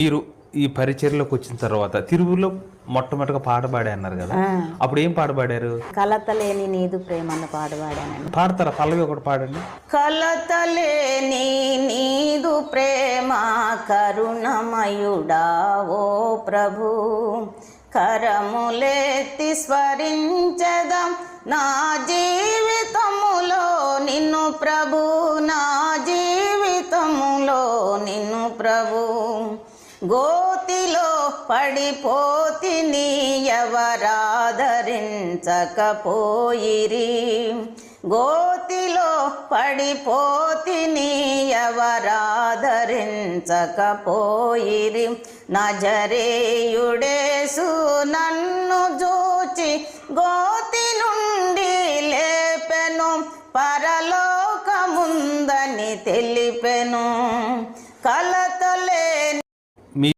మీరు ఈ పరిచర్లోకి వచ్చిన తర్వాత తిరువులో మొట్టమొదటిగా పాట పాడే అన్నారు కదా అప్పుడు ఏం పాట పాడారు? కలతలేని నీదు ప్రేమను పాడువాడానండి పాడతారా? పల్లవి ఒకటి పాడండి. కలతలేని నీదు ప్రేమ కరుణమయుడా ఓ ప్రభు. కరములెత్తి స్మరించదం నా జీవితములో నిన్ను ప్రభు. నా జీవితములో నిన్ను ప్రభు. గోతిలో పడిపోతిని ఎవరాదరించకపోయిరి. గోతిలో పడిపోతిని ఎవరాదరించకపోయిరి. నజరేయుడేసు నన్ను జూచి గోతి నుండి లేపెను. పరలోకముందని తెలిపెను. కలతలే